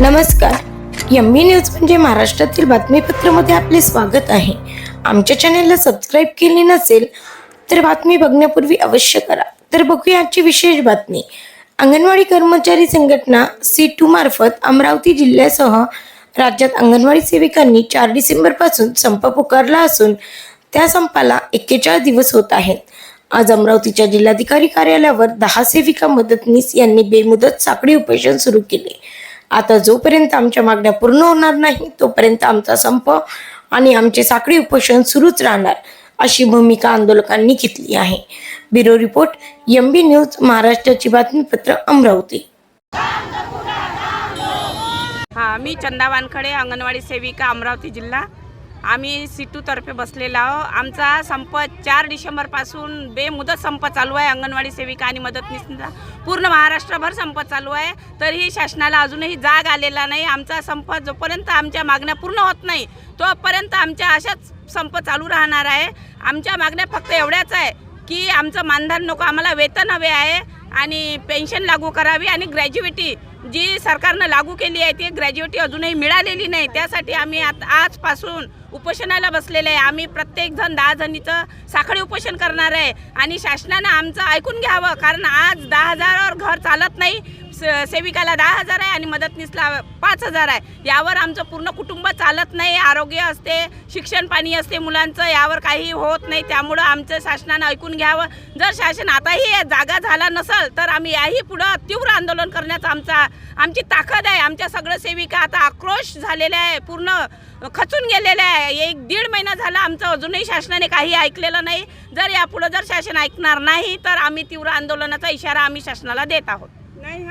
नमस्कार. M B news म्हणजे महाराष्ट्रातील बातमीपत्रामध्ये आपले स्वागत आहे. आमच्या चॅनलला सबस्क्राईब केले नसेल तर बातमी बघण्यापूर्वी अवश्य करा. तर बघूया आजची विशेष बातमी. अंगणवाडी कर्मचारी संघटना सी टू मार्फत अमरावती जिल्ह्यासह राज्यात अंगणवाडी सेविकांनी चार डिसेंबरपासून संप पुकारला असून त्या संपाला एक्केचाळीस दिवस होत आहेत. आज अमरावतीच्या जिल्हाधिकारी कार्यालयावर दहा सेविका मदतनीस यांनी बेमुदत साखळी उपोषण सुरू केले. आता जोपर्यंत आमच्या मागण्या पूर्ण होणार नाही तोपर्यंत आमचा संप आणि आमचे साखळी उपोषण सुरूच राहणार अशी भूमिका आंदोलकांनी घेतली आहे. Bureau report M B news महाराष्ट्राची बातमीपत्र अमरावती. हां मी चंदा वानखडे अंगणवाडी सेविका अमरावती जिल्हा. आम्ही सिटूतर्फे बसलेलो आहो. आमचा संप चार डिसेंबरपासून बेमुदत संप चालू आहे. अंगणवाडी सेविका आणि मदतनीसचा पूर्ण महाराष्ट्रभर संप चालू आहे. तरीही शासनाला अजूनही जाग आलेला नाही. आमचा संप जोपर्यंत आमच्या मागण्या पूर्ण होत नाही तोपर्यंत आमच्या अशाच संप चालू राहणार आहे. आमच्या मागण्या फक्त एवढ्याच आहे की आमचं मानधन नको आम्हाला वेतन हवे आहे आणि पेन्शन लागू करावी आणि ग्रॅज्युएटी जी सरकारनं लागू केली आहे ती ग्रॅज्युएटी अजूनही मिळालेली नाही. त्यासाठी आम्ही आता आजपासून उपोषणाला बसलेले आहे. आम्ही प्रत्येकजण दहा जणीचं साखळी उपोषण करणार आहे. आणि शासनानं आमचं ऐकून घ्यावं. कारण आज दहा हजारावर घर चालत नाही. सेविकाला दहा हजार आहे आणि मदतनीसला पाच हजार आहे. यावर आमचं पूर्ण कुटुंब चालत नाही आरोग्य असते शिक्षण पाणी असते मुलांचं यावर काही होत नाही. त्यामुळं आमचं शासनानं ऐकून घ्यावं. जर शासन आताही जागा झाला नसेल तर आम्ही याही पुढं तीव्र आंदोलन करण्याचा आमचा आमची ताकद आहे. आमच्या सगळं सेविका आता आक्रोश झालेल्या आहे पूर्ण खचून गेलेल्या आहे. एक दीड महिना झाला आमचं अजूनही शासनाने काही ऐकलेलं नाही. जर यापुढं जर शासन ऐकणार नाही तर आम्ही तीव्र आंदोलनाचा इशारा आम्ही शासनाला देत आहोत. नाही